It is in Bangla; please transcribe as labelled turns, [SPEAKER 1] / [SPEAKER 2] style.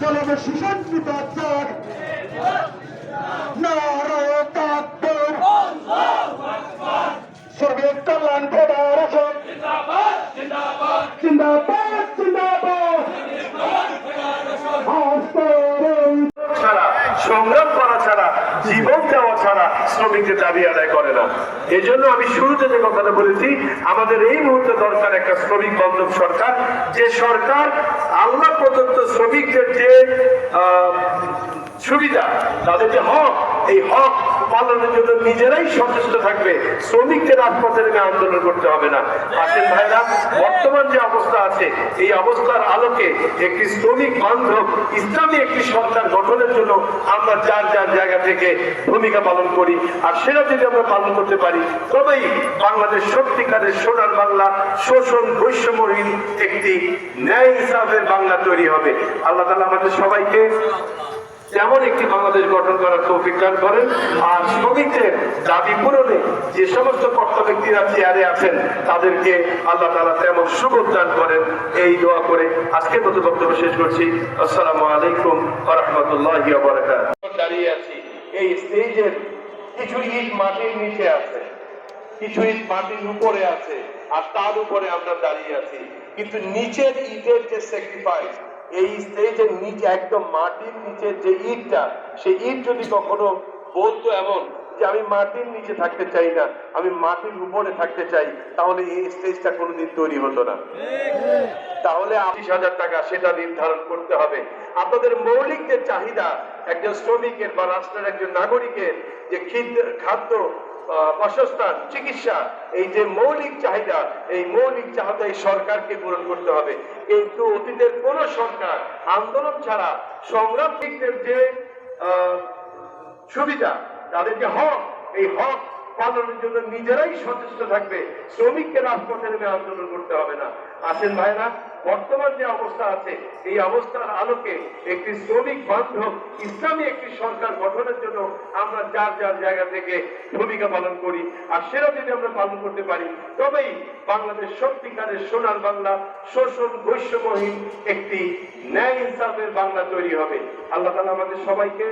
[SPEAKER 1] চলবে সুসঞ্জিত চার সোভিয়েত কল্যাণ ফেডারেশন সংগ্রাম করা ছাড়া জীবন দেওয়া ছাড়া শ্রমিকদের দাবি আদায় করে না। এই জন্য আমি শুরুতে যে কথাটা বলেছি, আমাদের এই মুহূর্তে দরকার একটা শ্রমিক বান্ধব সরকার। যে সরকার আল্লাহ প্রদত্ত শ্রমিকদের যে সুবিধা, তাদের যে হক, এই হক পালনের জন্য নিজেরাই সচেষ্ট থাকবে। শ্রমিকদের রাজপথে আন্দোলন করতে হবে না। আসেন ভাইরা যে অবস্থা আছে, এই অবস্থার আলোকে একটি শ্রমিক বান্ধব, ইসলামী একটি সরকার গঠনের জন্য আমরা যার যার জায়গা থেকে ভূমিকা পালন করি। আর সেটা যদি আমরা পালন করতে পারি, তবেই বাংলাদেশ সত্যিকারের সোনার বাংলা, শোষণ বৈষম্যহীন একটি ন্যায় হিসাবের বাংলা তৈরি হবে। আল্লাহ তালা আমাদের সবাইকে তেমন একটি বাংলাদেশ গঠন করার তৌফিক দান করেন। আর শ্রমিকদের দাবি পূরণে যে সমস্ত কর্তা ব্যক্তিরা চেয়ারে আছেন, তাদেরকে আল্লাহ তালা তেমন সুযোগ দান করেন। এই দোয়া করে আজকের মতো বক্তব্য শেষ করছি। আসসালামু আলাইকুম রহমতুল্লাহ দাঁড়িয়ে আছি। এই স্টেজের কিছু ইট মাটির নিচে আছে, কিছু ইট মাটির উপরে আছে, আর তার উপরে আমরা দাঁড়িয়ে আছি। কিন্তু নিচের ইটের যে স্যাক্রিফাইস এই স্টেজের নিচে একদম মাটির নিচের যে ইটটা, সেই ইট যদি কখনো বলতো এমন যে আমি মাটির নিচে থাকতে চাই না, আমি মাটির উপরে থাকতে চাই, তাহলে এই স্টেজটা কোনোদিন তৈরি হতো না। তাহলে আশিস হাজার টাকা সেটা নির্ধারণ করতে হবে। আপনাদের মৌলিক যে চাহিদা, একজন শ্রমিকের বা রাষ্ট্রের একজন নাগরিকের যে খিদ- খাদ্য বাসস্থান, চিকিৎসা, এই যে মৌলিক চাহিদা, এই মৌলিক চাহিদা এই সরকারকে পূরণ করতে হবে। কিন্তু অতীতের কোন সরকার আন্দোলন ছাড়া সংগ্রামিকদের যে সুবিধা, তাদেরকে হক, এই হক পালনের জন্য নিজেরাই সচেষ্ট থাকবে। শ্রমিককে রাজপথে নেমে আন্দোলন করতে হবে না। আসেন ভাইরা, বর্তমান যে অবস্থা আছে, এই অবস্থার আলোকে একটি শ্রমিক বান্ধব, ইসলামী একটি সরকার গঠনের জন্য আমরা যার যার জায়গা থেকে ভূমিকা পালন করি। আর সেটা যদি আমরা পালন করতে পারি, তবেই বাংলাদেশ সত্যিকারের সোনার বাংলা, শোষণ বৈষম্যহীন একটি ন্যায় ইনসাফের বাংলা তৈরি হবে। আল্লাহ তালা আমাদের সবাইকে